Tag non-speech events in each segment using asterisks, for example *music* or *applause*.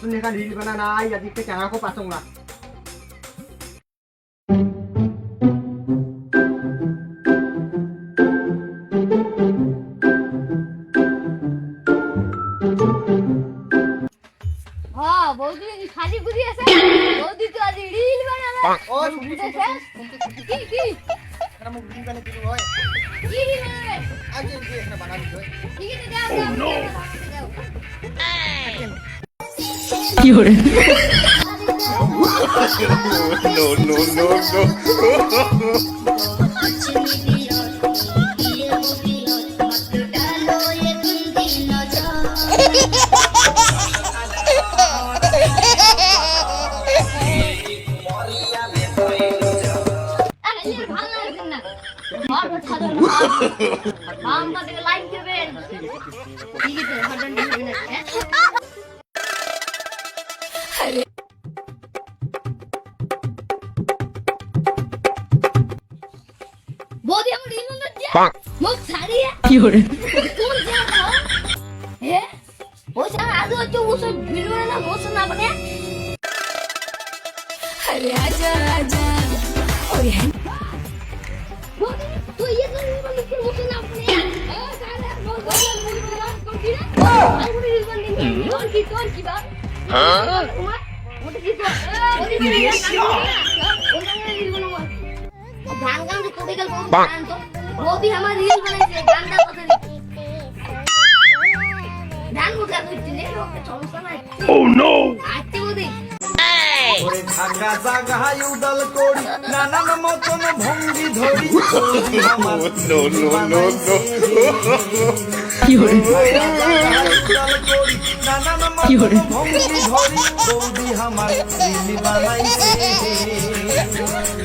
अपने का रील बनाना आई यदि के चैनल को पासूंगा হ্যাঁ বৌদি খালি বুঝি আছে বৌদি তো আজ রিল বানাবে ও বুঝেছে কি কি এখানে মুখ রিল বানাতে দিবো হয় কি রিল বানাবে আজ এই যে এখানে বানাবি হয় ঠিক আছে দাও দাও দাও no, no, no, no. *laughs* *laughs* Like দেবেন মুখ ছাড়িয়ে কি করে কোন জায়গা হে ও জায়গা আজ হচ্ছে ও সব ভিডিও না বসে না বলে আরে আজা আজা ওই বৌদি তুই ये तो রিল বানাচ্ছে বসে না বলে বল বল কি কি কি হ্যাঁ কি বানাচ্ছে গান কোথায় গেল বৌদি আমার রিল বানাইছে গানটা কথা লিখি গান কোথা সমস্যা নাই ও নো আচ্ছা বৌদি জাগায় উদল করি নানান মতন ভঙ্গি ধরি. কি করি নানান কি মতন করে? ভঙ্গি ধরি বৌদি আমার রিল বানাইছে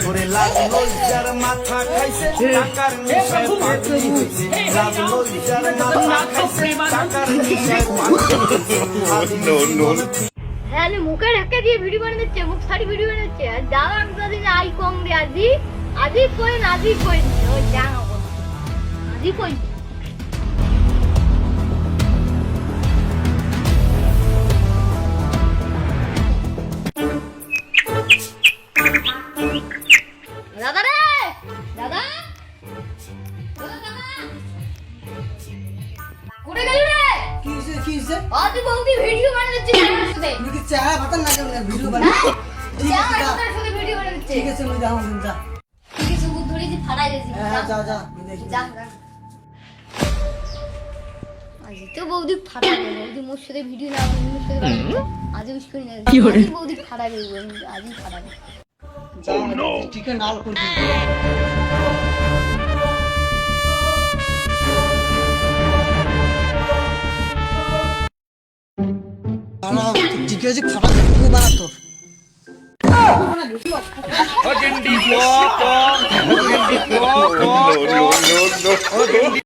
ওরে লাল লজ্জার মাথা খাইছে টাকার নিশায় পাগলি হইছে লাল লজ্জার মাথা খাইছে টাকার নিশায় পাগলি No, no. হ্যাঁ মুখে ঢাকা দিয়ে ভিডিও বানাচ্ছে মুখ সারি ভিডিও বানাচ্ছে আর আমি তাদের আই কম রে আজি আজি কইন আজি কইন ওই জানো আজি কইন কোথায় গেলি রে? কি হয়েছে কি হয়েছে? আদি বৌদি ভিডিও বানাচ্ছে আমার সাথে। তুমি কি চা ভাতা না কেন ভিডিও বানাই ঠিক আছে যা। আমার সাথে ভিডিও বানাচ্ছে। ঠিক আছে আমি যাও যা। ঠিক আছে বুধ ধরে যে ফাড়াই দিয়েছি। হ্যাঁ হ্যাঁ, যা যা আমি দেখি। যা আজ তো বৌদি ফাটাবে বৌদি মোর সাথে ভিডিও না মোর সাথে আজ উস করি না। কি করে? আজই বৌদি ফাটাবে আজই ফাটাবে যা ঠিক আছে নাও করবি দাঁড়াও, ঠিক আছে ফাটা ভিডিও বানাতো No, no, no, no.